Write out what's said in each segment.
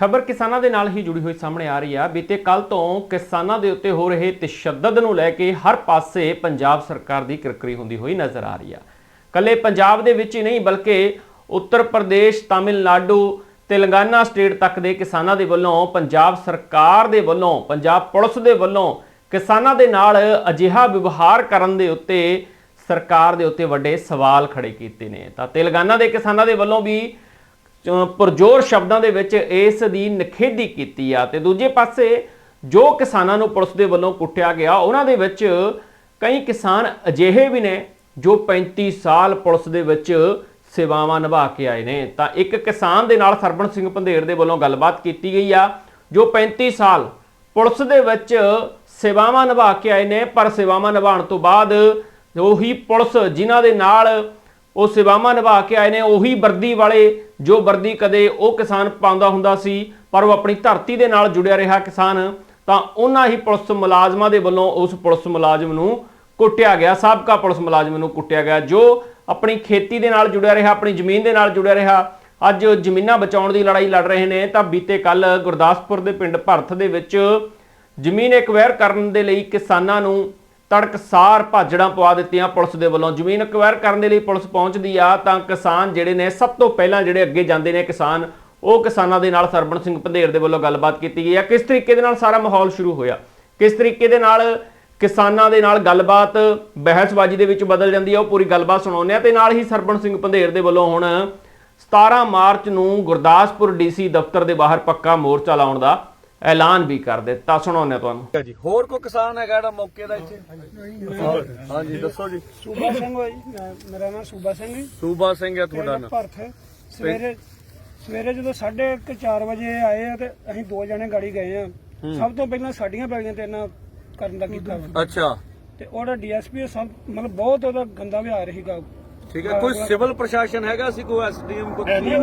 ਖਬਰ ਕਿਸਾਨਾਂ ਦੇ ਨਾਲ ਹੀ ਜੁੜੀ ਹੋਈ ਸਾਹਮਣੇ ਆ ਰਹੀ ਆ। ਬੀਤੇ ਕੱਲ ਤੋਂ ਕਿਸਾਨਾਂ ਦੇ ਉੱਤੇ ਹੋ ਰਹੇ ਤਸ਼ੱਦਦ ਨੂੰ ਲੈ ਕੇ ਹਰ ਪਾਸੇ ਪੰਜਾਬ ਸਰਕਾਰ ਦੀ ਕਿਰਕਰੀ ਹੁੰਦੀ ਹੋਈ ਨਜ਼ਰ ਆ ਰਹੀ ਆ। ਕੱਲੇ ਪੰਜਾਬ ਦੇ ਵਿੱਚ ਹੀ ਨਹੀਂ, ਬਲਕਿ ਉੱਤਰ ਪ੍ਰਦੇਸ਼, ਤਾਮਿਲਨਾਡੂ, ਤੇਲੰਗਾਨਾ ਸਟੇਟ ਤੱਕ ਦੇ ਕਿਸਾਨਾਂ ਦੇ ਵੱਲੋਂ, ਪੰਜਾਬ ਸਰਕਾਰ ਦੇ ਵੱਲੋਂ, ਪੰਜਾਬ ਪੁਲਿਸ ਦੇ ਵੱਲੋਂ ਕਿਸਾਨਾਂ ਦੇ ਨਾਲ ਅਜਿਹਾ ਵਿਵਹਾਰ ਕਰਨ ਦੇ ਉੱਤੇ ਸਰਕਾਰ ਦੇ ਉੱਤੇ ਵੱਡੇ ਸਵਾਲ ਖੜੇ ਕੀਤੇ ਨੇ। ਤਾਂ ਤੇਲੰਗਾਨਾ ਦੇ ਕਿਸਾਨਾਂ ਦੇ ਵੱਲੋਂ ਵੀ ਪਰਜ਼ੋਰ ਸ਼ਬਦਾਂ ਦੇ ਵਿੱਚ ਇਸ ਦੀ ਨਿਖੇਧੀ ਕੀਤੀ ਆ। ਤੇ ਦੂਜੇ ਪਾਸੇ ਜੋ ਕਿਸਾਨਾਂ ਨੂੰ ਪੁਲਿਸ ਦੇ ਵੱਲੋਂ ਕੁੱਟਿਆ ਗਿਆ, ਉਹਨਾਂ ਦੇ ਵਿੱਚ ਕਈ ਕਿਸਾਨ ਅਜਿਹੇ ਵੀ ਨੇ ਜੋ 35 ਸਾਲ ਪੁਲਿਸ ਦੇ ਵਿੱਚ ਸੇਵਾਵਾਂ ਨਿਭਾ ਕੇ ਆਏ ਨੇ। ਤਾਂ ਇੱਕ ਕਿਸਾਨ ਦੇ ਨਾਲ ਸਰਬਣ ਸਿੰਘ ਪੰਧੇਰ ਦੇ ਵੱਲੋਂ ਗੱਲਬਾਤ ਕੀਤੀ ਗਈ ਆ, ਜੋ 35 ਸਾਲ ਪੁਲਿਸ ਦੇ ਵਿੱਚ ਸੇਵਾਵਾਂ ਨਿਭਾ ਕੇ ਆਏ ਨੇ, ਪਰ ਸੇਵਾਵਾਂ ਨਿਭਾਉਣ ਤੋਂ ਬਾਅਦ ਉਹੀ ਪੁਲਿਸ ਜਿਨ੍ਹਾਂ ਦੇ ਨਾਲ ਉਹ ਸੇਵਾਵਾਂ ਨਿਭਾ ਕੇ ਆਏ ਨੇ, ਉਹੀ ਵਰਦੀ ਵਾਲੇ ਜੋ ਵਰਦੀ ਕਦੇ ਉਹ ਕਿਸਾਨ ਪਾਉਂਦਾ ਹੁੰਦਾ ਸੀ, ਪਰ ਉਹ ਆਪਣੀ ਧਰਤੀ ਦੇ ਨਾਲ ਜੁੜਿਆ ਰਿਹਾ ਕਿਸਾਨ, ਤਾਂ ਉਹਨਾਂ ਹੀ ਪੁਲਿਸ ਮੁਲਾਜ਼ਮਾਂ ਦੇ ਵੱਲੋਂ ਉਸ ਪੁਲਿਸ ਮੁਲਾਜ਼ਮ ਨੂੰ ਕੁੱਟਿਆ ਗਿਆ, ਸਾਬਕਾ ਪੁਲਿਸ ਮੁਲਾਜ਼ਮ ਨੂੰ ਕੁੱਟਿਆ ਗਿਆ, ਜੋ ਆਪਣੀ ਖੇਤੀ ਦੇ ਨਾਲ ਜੁੜਿਆ ਰਿਹਾ, ਆਪਣੀ ਜ਼ਮੀਨ ਦੇ ਨਾਲ ਜੁੜਿਆ ਰਿਹਾ। ਅੱਜ ਜ਼ਮੀਨਾਂ ਬਚਾਉਣ ਦੀ ਲੜਾਈ ਲੜ ਰਹੇ ਨੇ, ਤਾਂ ਬੀਤੇ ਕੱਲ ਗੁਰਦਾਸਪੁਰ ਦੇ ਪਿੰਡ ਭਰਥ ਦੇ ਵਿੱਚ ਜ਼ਮੀਨ ਐਕਵਾਇਰ ਕਰਨ ਦੇ ਲਈ ਕਿਸਾਨਾਂ ਨੂੰ ਤੜਕਸਾਰ ਭਾਜੜਾਂ ਪਵਾ ਦਿੱਤੀਆਂ ਪੁਲਿਸ ਦੇ ਵੱਲੋਂ। ਜ਼ਮੀਨ ਐਕਵਾਇਰ ਕਰਨ ਦੇ ਲਈ ਪੁਲਿਸ ਪਹੁੰਚਦੀ ਆ ਤਾਂ ਕਿਸਾਨ ਜਿਹੜੇ ਨੇ, ਸਭ ਤੋਂ ਪਹਿਲਾਂ ਜਿਹੜੇ ਅੱਗੇ ਜਾਂਦੇ ਨੇ ਕਿਸਾਨ, ਉਹ ਕਿਸਾਨਾਂ ਦੇ ਨਾਲ ਸਰਬਣ ਸਿੰਘ ਪੰਧੇਰ ਦੇ ਵੱਲੋਂ ਗੱਲਬਾਤ ਕੀਤੀ ਗਈ ਆ। ਕਿਸ ਤਰੀਕੇ ਦੇ ਨਾਲ ਸਾਰਾ ਮਾਹੌਲ ਸ਼ੁਰੂ ਹੋਇਆ? ਕਿਸ ਤਰੀਕੇ ਦੇ ਨਾਲ ਕਿਸਾਨਾਂ ਦੇ ਨਾਲ ਗੱਲਬਾਤ, ਬਹਿਸਬਾਜ਼ੀ ਦੇ ਵਿੱਚ ਬਦਲ ਜਾਂਦੀ ਆ, ਉਹ ਪੂਰੀ ਗੱਲਬਾਤ ਸੁਣਾਉਂਦੇ ਆ ਤੇ ਨਾਲ ਹੀ ਸਰਬਣ ਸਿੰਘ ਪੰਧੇਰ ਦੇ ਵੱਲੋਂ ਹੁਣ 17 ਮਾਰਚ ਨੂੰ ਗੁਰਦਾਸਪੁਰ ਡੀਸੀ ਦਫ਼ਤਰ ਦੇ ਬਾਹਰ ਪੱਕਾ ਮੋਰਚਾ ਲਾਉਣ ਦਾ ਐਲਾਨ ਵੀ ਕਰ ਦਿੱਤਾ। ਸੁਣਾਉਂਦੇ ਤੁਹਾਨੂੰ। ਹੈ ਜੀ। ਹੋਰ ਕੋਈ ਕਿਸਾਨ ਹੈਗਾ ਜਿਹੜਾ ਮੌਕੇ ਦਾ ਇੱਥੇ? ਹਾਂਜੀ ਦੱਸੋ ਜੀ। ਸੂਬਾ ਸਿੰਘ ਮੈਂ- ਮੇਰਾ ਨਾਮ ਸੂਬਾ ਸਿੰਘ ਹੈ। ਸੂਬਾ ਸਿੰਘ ਹੈ ਤੁਹਾਡਾ ਨਾਮ। ਭਰਥ ਸਵੇਰੇ ਸਵੇਰੇ ਜਦੋਂ 4:30 ਵਜੇ ਆਏ ਆ ਤੇ ਅਸੀਂ ਦੋ ਜਣੇ ਗਾੜੀ ਗਏ ਆ। ਸਭ ਤੋਂ ਪਹਿਲਾਂ ਸਾਡੀਆਂ ਪੈਲੀਆਂ ਤੇ ਇਹਨਾਂ ਕਰਨ ਦਾ ਕੀਤਾ। ਅੱਛਾ। ਤੇ ਉਹਦਾ ਡੀਐਸਪੀ ਸਭ ਮਤਲਬ ਬਹੁਤ ਉਹਦਾ ਗੰਦਾ ਵਿਹਾਰ ਸੀਗਾ। ਠੀਕ ਹੈ ਕੋਈ ਸਿਵਲ ਪ੍ਰਸ਼ਾਸਨ ਹੈਗਾ ਸੀ ਕੋਈ ਐਸਡੀਐਮ ਕੋਈ ਨੇ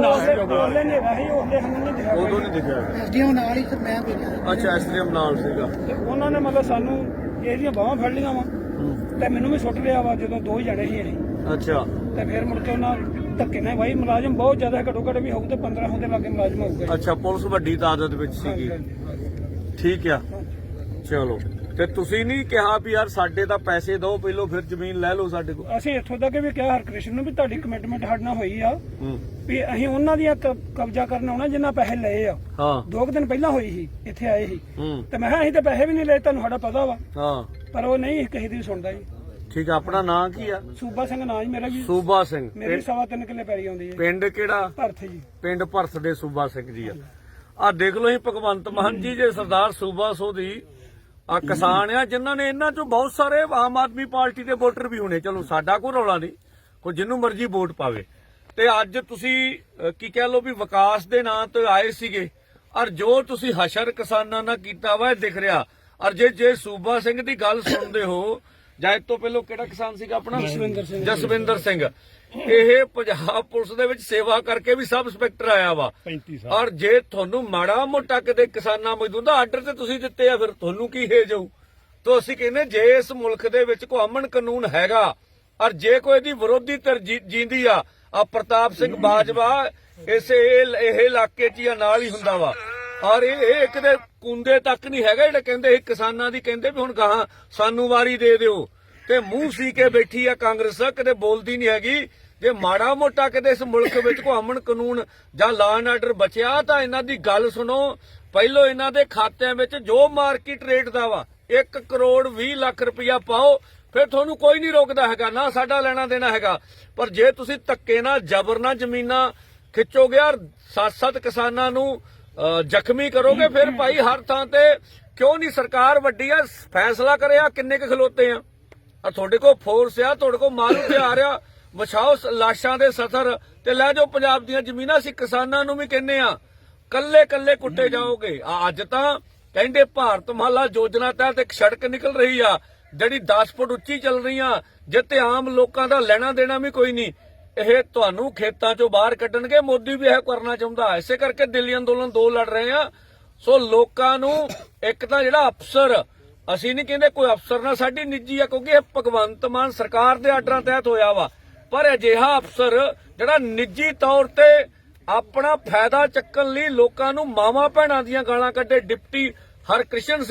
ਉਦੋਂ ਨਹੀਂ ਦਿਖਿਆ। ਐਸਡੀਐਮ ਨਾਲ ਹੀ ਤੇ ਮੈਂ ਬੈਠਾ ਅੱਛਾ ਐਸਡੀਐਮ ਨਾਲ ਸੀਗਾ। ਤੇ ਉਹਨਾਂ ਨੇ ਮਤਲਬ ਸਾਨੂੰ ਇਹਦੀਆਂ ਬਾਹਾਂ ਫੜ ਲਈਆਂ ਵਾ। ਤੇ ਮੈਨੂੰ ਵੀ ਸੁੱਟ ਲਿਆ ਵਾ ਜਦੋਂ ਦੋ ਹੀ ਜਣੇ ਸੀ ਅਸੀਂ ਅੱਛਾ। ਤੇ ਫਿਰ ਮੁੜ ਕੇ ਉਹਨਾਂ ਧੱਕੇ ਨਾਲ ਬਾਈ ਮੁਲਾਜ਼ਮ ਬਹੁਤ ਜ਼ਿਆਦਾ ਘੱਟੋ ਘੱਟ ਵੀ ਹੋਊ ਤੇ 15 ਹੁੰਦੇ ਲਾਗੇ ਮੁਲਾਜ਼ਮ ਹੋਊਗਾ। ਅੱਛਾ ਪੁਲਿਸ ਵੱਡੀ ਤਾਦਾਦ ਵਿੱਚ ਸੀਗੀ। ਠੀਕ ਆ। ਚਲੋ। ਤੇ ਤੁਸੀਂ ਨਹੀਂ ਕਿਹਾ ਵੀ ਯਾਰ ਸਾਡੇ ਤਾਂ ਪੈਸੇ ਦਿਓ ਪਹਿਲੋਂ ਫਿਰ ਜ਼ਮੀਨ ਲੈ ਲਓ ਸਾਡੇ ਕੋਲ। ਅਸੀਂ ਇੱਥੋਂ ਤੱਕ ਵੀ ਕਿਹਾ ਹਰਕ੍ਰਿਸ਼ਨ ਨੂੰ ਵੀ ਤੁਹਾਡੀ ਕਮਿਟਮੈਂਟ ਸਾਡੇ ਨਾਲ ਹੋਈ ਆ। ਹੂੰ। ਵੀ ਅਸੀਂ ਉਹਨਾਂ ਦੀਆਂ ਕ- ਕਬਜ਼ਾ ਕਰਨ ਆਉਣਾ ਜਿੰਨਾ ਪੈਸੇ ਲਏ ਆ। ਹਾਂ। ਦੋ ਕੁ ਦਿਨ ਪਹਿਲਾਂ ਹੋਈ ਸੀ ਇੱਥੇ ਆਏ ਸੀ। ਹੂੰ। ਤੇ ਮੈਂ ਕਿਹਾ ਅਸੀਂ ਤਾਂ ਪੈਸੇ ਵੀ ਨਹੀਂ ਲਏ ਤੁਹਾਨੂੰ ਸਾਡਾ ਪਤਾ ਵਾ। ਹਾਂ। ਪਰ ਉਹ ਨਹੀਂ ਕਿਸੇ ਦੀ ਵੀ ਸੁਣਦਾ ਜੀ ਠੀਕ ਆ ਆਪਣਾ ਨਾਂ ਕੀ ਆ? ਸੂਬਾ ਸਿੰਘ ਨਾਂ ਜੀ ਮੇਰਾ ਜੀ ਸੂਬਾ ਸਿੰਘ। ਮੇਰੀ ਸਵਾ ਤਿੰਨ ਕਿੱਲੇ ਪੈਰੀ ਆਉਂਦੀ ਹੈ। ਪਿੰਡ ਕਿਹੜਾ? ਭਰਥ ਜੀ। ਪਿੰਡ ਭਰਥ ਦੇ ਸੂਬਾ ਸਿੰਘ ਜੀ ਆ। ਆ ਦੇਖ ਲਓ ਜੀ ਭਗਵੰਤ ਮਾਨ ਜੀ ਜੇ ਸਰਦਾਰ ਸੂਬਾ ਸੋਧੀ ਆ ਕਿਸਾਨ ਆ, ਜਿਨ੍ਹਾਂ ਨੇ ਇਹਨਾਂ ਚੋਂ ਬਹੁਤ ਸਾਰੇ ਆਮ ਆਦਮੀ ਪਾਰਟੀ ਦੇ ਵੋਟਰ ਵੀ ਹੋਣੇ। ਚਲੋ, ਸਾਡਾ ਕੋਈ ਰੌਲਾ ਨਹੀਂ। ਕੋਈ ਜਿੰਨੂੰ ਮਰਜ਼ੀ ਵੋਟ ਪਾਵੇ। ਤੇ ਅੱਜ ਤੁਸੀਂ ਕੀ ਕਹਿ ਲੋ ਵੀ ਵਿਕਾਸ ਦੇ ਨਾਂ ਤੇ ਆਏ ਸੀਗੇ। ਔਰ ਜੋ ਤੁਸੀਂ ਹਸ਼ਰ ਕਿਸਾਨਾਂ ਨਾਲ ਕੀਤਾ ਵਾ, ਇਹ ਦਿਖ ਰਿਹਾ। ਔਰ ਜੇ ਜੇ ਸੂਬਾ ਸਿੰਘ ਦੀ ਗੱਲ ਸੁਣਦੇ ਹੋ ਜਾਂ ਤੋਂ ਪਹਿਲਾਂ ਕਿਹੜਾ ਕਿਸਾਨ ਸੀਗਾ ਆਪਣਾ? ਜਸਵਿੰਦਰ ਸਿੰਘ। ਜਸਵਿੰਦਰ ਸਿੰਘ। ਇਹ ਪੰਜਾਬ ਪੁਲਿਸ ਦੇ ਵਿੱਚ ਸੇਵਾ ਕਰਕੇ ਵੀ ਸਬ ਇੰਸਪੈਕਟਰ ਆਇਆ ਵਾ। 35 ਔਰ ਜੇ ਤੁਹਾਨੂੰ ਮਾੜਾ ਮੋਟਾ ਕਿਤੇ ਕਿਸਾਨਾਂ ਮਜ਼ਦੂਰ ਦਾ ਆਰਡਰ ਤੇ ਤੁਸੀਂ ਦਿੱਤੇ ਆ ਫਿਰ ਤੁਹਾਨੂੰ ਕੀ ਹੈ ਜਾਊ ਤੋ ਅਸੀਂ ਕਹਿੰਦੇ ਜੇ ਇਸ ਮੁਲਕ ਦੇ ਵਿੱਚ ਕੋਈ ਅਮਨ ਕਾਨੂੰਨ ਹੈਗਾ ਔਰ ਜੇ ਕੋਈ ਇਹਦੀ ਵਿਰੋਧੀ ਜੀਂਦੀ ਆ ਆ ਪ੍ਰਤਾਪ ਸਿੰਘ ਬਾਜਵਾ ਇਸੇ ਇਹ ਇਲਾਕੇ 'ਚ ਨਾਲ ਹੀ ਹੁੰਦਾ ਵਾ। ਔਰ ਇਹ ਇਹ ਕੁੰਦੇ ਤੱਕ ਨਹੀਂ ਹੈਗਾ, ਜਿਹੜੇ ਕਹਿੰਦੇ ਇਹ ਕਿਸਾਨਾਂ ਦੀ, ਕਹਿੰਦੇ ਵੀ ਹੁਣ ਗਾਹਾਂ ਸਾਨੂੰ ਵਾਰੀ ਦੇ ਦਿਓ। ਤੇ ਮੂੰਹ ਸੀ ਕੇ ਬੈਠੀ ਆ ਕਾਂਗਰਸ, ਕਦੇ ਬੋਲਦੀ ਨਹੀਂ ਹੈਗੀ। ਜੇ ਮਾੜਾ ਮੋਟਾ ਕਿਤੇ ਇਸ ਮੁਲਕ ਵਿੱਚ ਕੋਈ ਅਮਨ ਕਾਨੂੰਨ ਜਾਂ ਲਾਅ ਐਂਡ ਆਰਡਰ ਬਚਿਆ, ਤਾਂ ਇਹਨਾਂ ਦੀ ਗੱਲ ਸੁਣੋ। ਪਹਿਲੋਂ ਇਹਨਾਂ ਦੇ ਖਾਤਿਆਂ ਵਿੱਚ ਜੋ ਮਾਰਕੀਟ ਰੇਟ ਦਾ ਵਾ 1 ਕਰੋੜ 20 ਲੱਖ ਰੁਪਇਆ ਪਾਓ, ਫਿਰ ਤੁਹਾਨੂੰ ਕੋਈ ਨਹੀਂ ਰੋਕਦਾ ਹੈਗਾ, ਨਾ ਸਾਡਾ ਲੈਣਾ ਦੇਣਾ ਹੈਗਾ। ਪਰ ਜੇ ਤੁਸੀਂ ਧੱਕੇ ਨਾਲ ਜ਼ਬਰ ਨਾਲ ਜ਼ਮੀਨਾਂ ਖਿੱਚੋਗੇ ਔਰ ਸੱਤ-ਸੱਤ ਕਿਸਾਨਾਂ ਨੂੰ ਜ਼ਖਮੀ ਕਰੋਗੇ ਫਿਰ ਭਾਈ ਹਰ ਥਾਂ ਤੇ। ਕਿਉਂ ਨਹੀਂ ਸਰਕਾਰ ਵੱਡੀ ਆ? ਫੈਸਲਾ ਕਰਿਆ, ਕਿੰਨੇ ਕੁ ਖਲੋਤੇ ਆ? ਆ ਤੁਹਾਡੇ ਕੋਲ ਫੋਰਸ ਆ, ਤੁਹਾਡੇ ਕੋਲ ਮਾਰੂ ਹਥਿਆਰ ਆ। ਵਿਛਾਓ ਲਾਸ਼ਾਂ ਦੇ ਸਥਰ ਤੇ ਲੈ ਜਾਓ ਪੰਜਾਬ ਦੀਆਂ ਜ਼ਮੀਨਾਂ ਸੀ ਕਿਸਾਨਾਂ ਨੂੰ ਵੀ ਕਹਿੰਨੇ ਆ ਕੱਲੇ ਕੱਲੇ ਕੁੱਟੇ ਜਾਓਗੇ। ਅੱਜ ਤਾਂ ਕਹਿੰਦੇ ਭਾਰਤ ਮਹੱਲਾ ਯੋਜਨਾ ਤਹਿਤ ਇੱਕ ਸੜਕ ਨਿਕਲ ਰਹੀ ਆ, ਜਿਹੜੀ 10 ਫੁੱਟ ਉੱਚੀ ਚੱਲ ਰਹੀ ਆ ਜਿੱਤੇ ਆਮ ਲੋਕਾਂ ਦਾ ਲੈਣਾ ਦੇਣਾ ਵੀ ਕੋਈ ਨਹੀਂ। ਇਹ ਤੁਹਾਨੂੰ ਖੇਤਾਂ ਚੋਂ ਬਾਹਰ ਕੱਢਣਗੇ, ਮੋਦੀ ਵੀ ਇਹ ਕਰਨਾ ਚਾਹੁੰਦਾ ਇਸੇ ਕਰਕੇ ਦਿੱਲੀ ਅੰਦੋਲਨ ਦੋ ਲੜ ਰਹੇ ਆ ਸੋ ਲੋਕਾਂ ਨੂੰ ਇੱਕ ਤਾਂ ਜਿਹੜਾ ਅਫਸਰ, ਅਸੀਂ ਨਹੀਂ ਕਹਿੰਦੇ ਕੋਈ ਅਫਸਰ ਨਾ, ਸਾਡੀ ਨਿੱਜੀ ਆ, ਕਿਉਂਕਿ ਇਹ ਭਗਵੰਤ ਮਾਨ ਸਰਕਾਰ ਦੇ ਆਰਡਰਾਂ ਤਹਿਤ ਹੋਇਆ ਵਾ। ਪਰ ਅਜਿਹਾ ਅਫਸਰ ਜਿਹੜਾ ਨਿੱਜੀ ਤੌਰ ਤੇ ਆਪਣਾ ਫਾਇਦਾ ਚੱਕਣ ਲਈ ਲੋਕਾਂ ਨੂੰ ਮਾਵਾ ਭੈਣਾਂ ਦੀਆਂ ਗਾਲਾਂ ਕੱਢੇ, ਡਿਪਟੀ ਹਰਕ੍ਰਿਸ਼ਨ ਸਿੰਘ